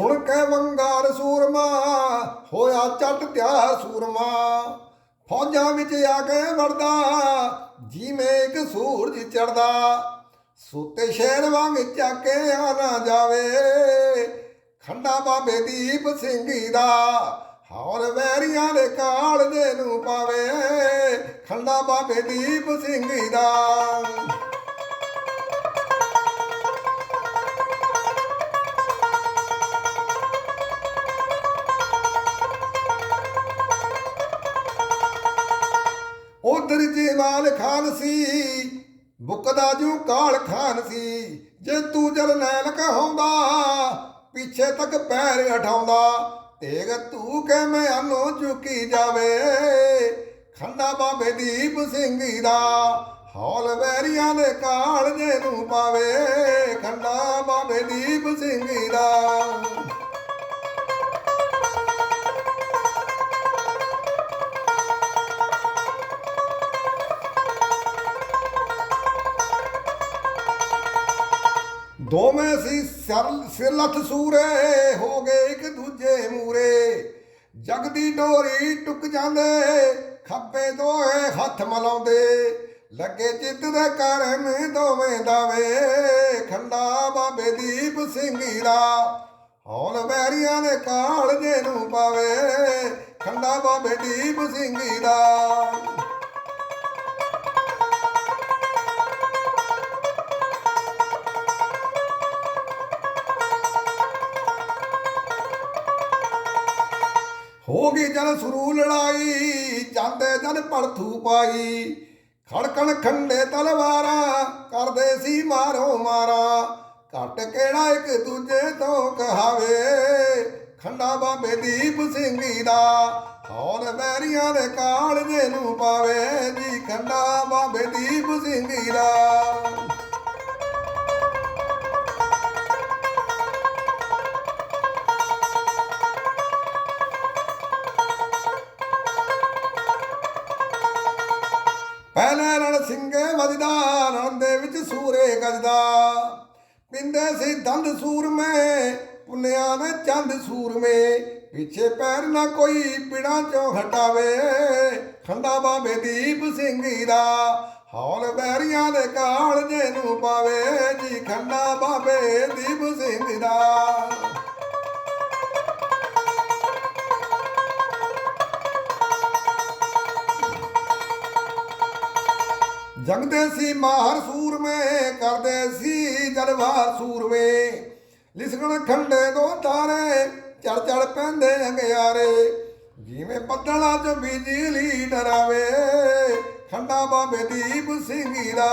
ਮਾਰ ਸੂਰਮਾ, ਹੋਇਆ ਚੱਟ ਤਿਆਰ ਸੂਰਮਾ। ਫੌਜਾਂ ਵਿੱਚ ਆ ਕੇ ਵੜਦਾ, ਜਿਵੇਂ ਇੱਕ ਸੂਰਜ ਚੜਦਾ ਸੁੱਤੇ ਸ਼ੇਰ ਵਾਂਗ ਚੱਕੇ ਆ ਨਾ ਜਾਵੇ, ਖੰਡਾ ਬਾਬੇ ਦੀਪ ਸਿੰਘ ਦਾ। ਹੌਰ ਵੈਰੀਆਂ ਦੇ ਕਾਲ ਦੇ ਨੂੰ ਪਾਵੇ, ਖੰਡਾ ਬਾਬੇ ਦੀਪ ਸਿੰਘ ਦਾ। ਉਧਰ ਖਾਨ ਸੀ ਬੁੱਕਦਾ ਜੂ ਕਾਲ ਖਾਨ ਸੀ। ਜੇ ਤੂੰ ਜਲ ਨੈਣ ਕਹਾਉਂਦਾ ਪਿੱਛੇ ਤੱਕ ਪੈਰ ਉਠਾਉਂਦਾ ਤੇਗ ਤੂੰ ਕਿ ਮੈਂ ਅਨੋ ਚੁੱਕੀ ਜਾਵੇ? ਖੰਡਾ ਬਾਬੇ ਦੀਪ ਸਿੰਘ ਦਾ, ਹੌਲ ਵੈਰੀਆਂ ਦੇ ਕਾਲ ਜੇ ਨੂੰ ਪਾਵੇ। ਖੰਡਾ ਬਾਬੇ ਦੀਪ ਸਿੰਘ ਦਾ। ਦੋਵੇਂ ਸੀ ਸਰਲ ਸਿਰ ਲੱਥ ਸੂਰੇ, ਹੋ ਗਏ ਇੱਕ ਦੂਜੇ ਮੂਰੇ। ਜਗ ਦੀ ਡੋਰੀ ਟੁੱਕ ਜਾਂਦੇ, ਖੱਬੇ ਦੋਹੇ ਹੱਥ ਮਲਾਉਂਦੇ। ਲੱਗੇ ਚਿੱਤ ਦੇ ਕਰਮ ਦੋਵੇਂ ਦਾਵੇ ਖੰਡਾ ਬਾਬੇ ਦੀਪ ਸਿੰਘੀ ਦਾ ਹੌਲ ਵੈਰੀਆਂ ਨੇ ਕਾਲ ਜੇ ਨੂੰ ਪਾਵੇ। ਖੰਡਾ ਬਾਬੇ ਦੀਪ ਸਿੰਘੀ ਹੋ ਗਈ ਜਨ ਸੁਰੂ ਲੜਾਈ, ਜਾਂਦੇ ਜਨ ਪੜਥੂ ਪਾਈ। ਖੜਕਣ ਖੰਡੇ ਤਲਵਾਰਾਂ, ਕਰਦੇ ਸੀ ਮਾਰੋ ਮਾਰਾ। ਘਟ ਕਿਹੜਾ ਇੱਕ ਦੂਜੇ ਤੋਂ ਕਹਾਵੇ? ਖੰਡਾ ਬਾਬੇ ਦੀਪ ਸਿੰਘ ਦਾ। ਹੌਲ ਵੈਰੀਆਂ ਦੇ ਕਾਲਜੇ ਨੂੰ ਪਾਵੇ ਜੀ, ਖੰਡਾ ਬਾਬੇ ਦੀਪ ਸਿੰਘ ਦਾ। ਪਹਿਲੇ ਰਣ ਸਿੰਘੇ ਵੱਜਦਾ ਰਣ ਦੇ ਵਿੱਚ ਸੂਰੇ ਗੱਜਦਾ। ਪਿੰਦੇ ਸੀ ਦੰਦ ਸੂਰਮੇ, ਪੁੰਨਿਆ ਨੇ ਚੰਦ ਸੂਰਮੇ। ਪਿੱਛੇ ਪੈਰ ਨਾ ਕੋਈ ਪਿੜਾਂ ਚੋਂ ਹਟਾਵੇ। ਖੰਡਾ ਬਾਬੇ ਦੀਪ ਸਿੰਘ ਦਾ, ਹੌਲ ਬੈਰੀਆਂ ਦੇ ਕਾਲ ਜੇ ਨੂੰ ਪਾਵੇ। ਜੀ ਖੰਡਾ ਬਾਬੇ ਦੀਪ ਸਿੰਘ ਦਾ। ਜੰਗਦੇ ਸੀ ਮਾਹਰ ਸੂਰਮੇ, ਕਰਦੇ ਸੀ ਜਲਵਾਰ ਸੂਰਮੇ। ਲਿਸਗਣ ਖੰਡੇ ਦੋ ਤਾਰੇ, ਚੜ ਚੜ ਪੈਂਦੇ ਅੰਗਿਆਰੇ। ਜਿਵੇਂ ਬੱਦਲਾਂ 'ਚ ਬਿਜਲੀ ਡਰਾਵੇ ਖੰਡਾ ਬਾਬੇ ਦੀਪ ਸਿੰਘੀ ਦਾ।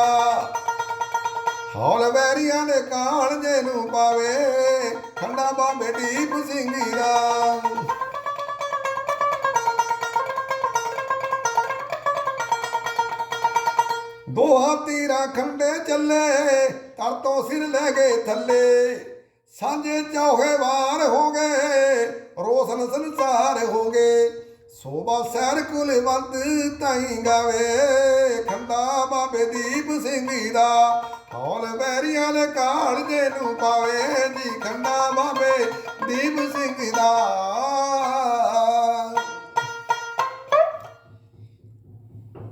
ਹੌਲ ਵੈਰੀਆਂ ਦੇ ਕਾਲਜੇ ਨੂੰ ਪਾਵੇ, ਖੰਡਾ ਬਾਬੇ ਦੀਪ ਸਿੰਘੀ ਦਾ। ਦੋਹਾ ਤੀਰਾ ਖੰਡੇ ਚੱਲੇ ਤਰ ਤੋਂ ਸਿਰ ਲੈ ਗਏ ਥੱਲੇ। ਸਾਂਝੇ ਚੌਹੇ ਵਾਰ ਹੋ ਗਏ, ਰੋਸ਼ਨ ਸੰਸਾਰ ਹੋ ਗਏ। ਸੋਭਾ ਸੈਰ ਕੁਲਵੰਤ ਤਾਈ ਗਾਵੇ, ਖੰਡਾ ਬਾਬੇ ਦੀਪ ਸਿੰਘ ਦਾ। ਹੌਲ ਵੈਰੀਆਂ ਦੇ ਕਾਲ ਜੇ ਨੂੰ ਪਾਵੇ ਜੀ, ਖੰਡਾ ਬਾਬੇ ਦੀਪ ਸਿੰਘ ਦਾ।